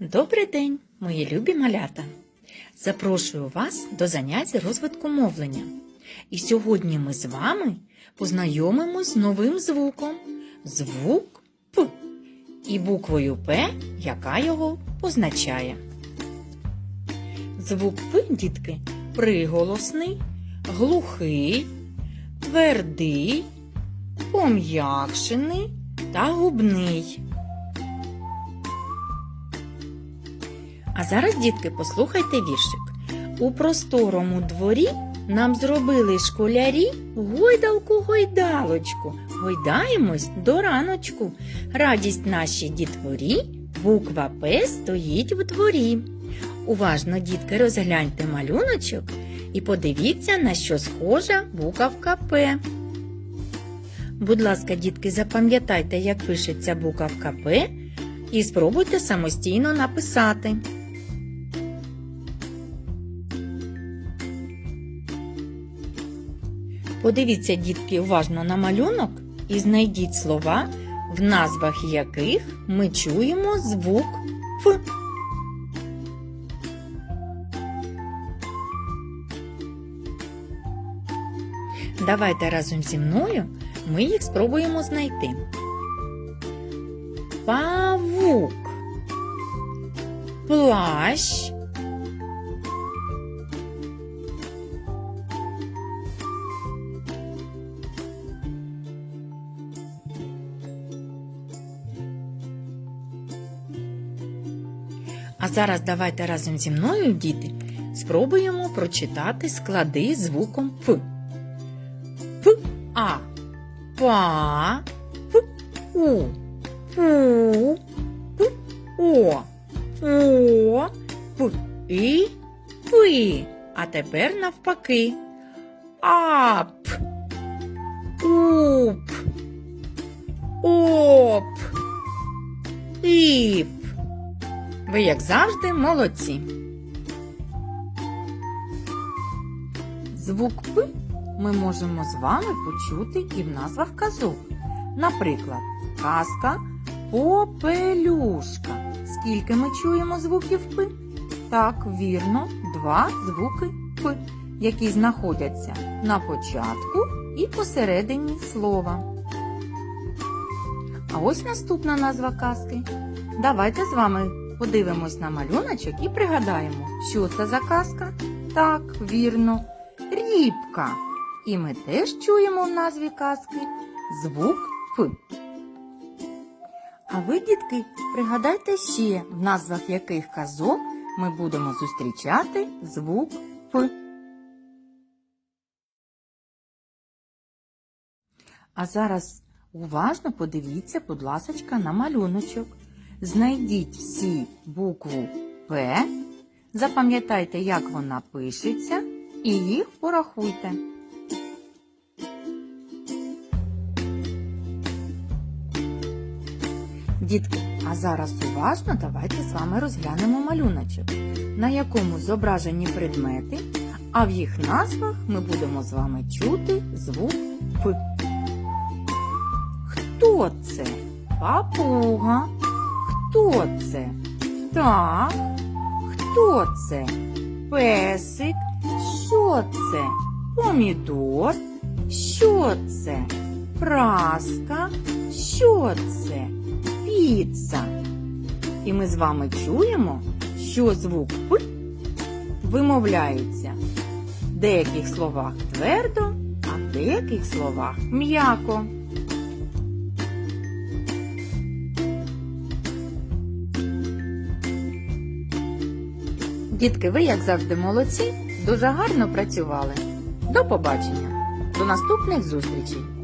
Добрий день, мої любі малята! Запрошую вас до занять розвитку мовлення. І сьогодні ми з вами познайомимось з новим звуком звук П і буквою П, яка його позначає. Звук П, дітки, приголосний, глухий, твердий, пом'якшений та губний. А зараз, дітки, послухайте віршик. У просторому дворі нам зробили школярі гойдалку-гойдалочку. Гойдаємось до раночку. Радість нашій дітворі, буква П стоїть в дворі. Уважно, дітки, розгляньте малюночок і подивіться, на що схожа буковка П. Будь ласка, дітки, запам'ятайте, як пишеться буковка П, і спробуйте самостійно написати. Подивіться, дітки, уважно на малюнок і знайдіть слова, в назвах яких ми чуємо звук Ф. Давайте разом зі мною ми їх спробуємо знайти. Павук, плащ, А зараз давайте разом зі мною, діти, спробуємо прочитати склади звуком П. П А. Па. П У. Пу. П О. О. П І. Пи. А тепер навпаки. Ап. Уп. Оп. Іп. Ви, як завжди, молодці. Звук П ми можемо з вами почути і в назвах казок. Наприклад, казка Попелюшка. Скільки ми чуємо звуків П? Так, вірно, два звуки П, які знаходяться на початку і посередині слова. А ось наступна назва казки. Давайте з вами подивимось на малюночок і пригадаємо, що це за казка. Так, вірно, рібка. І ми теж чуємо в назві казки звук П. А ви, дітки, пригадайте ще, в назвах яких казок ми будемо зустрічати звук П. А зараз уважно подивіться, будь ласочка, на малюночок. Знайдіть всі букву П, запам'ятайте, як вона пишеться, і їх порахуйте. Дітки, а зараз уважно давайте з вами розглянемо малюночок, на якому зображені предмети, а в їх назвах ми будемо з вами чути звук П. Хто це? Папуга. Хто це? Так. Хто це? Песик. Що це? Помідор. Що це? Праска. Що це? Піца. І ми з вами чуємо, що звук П вимовляється в деяких словах твердо, а в деяких словах м'яко. Дітки, ви, як завжди, молодці, дуже гарно працювали. До побачення! До наступних зустрічей!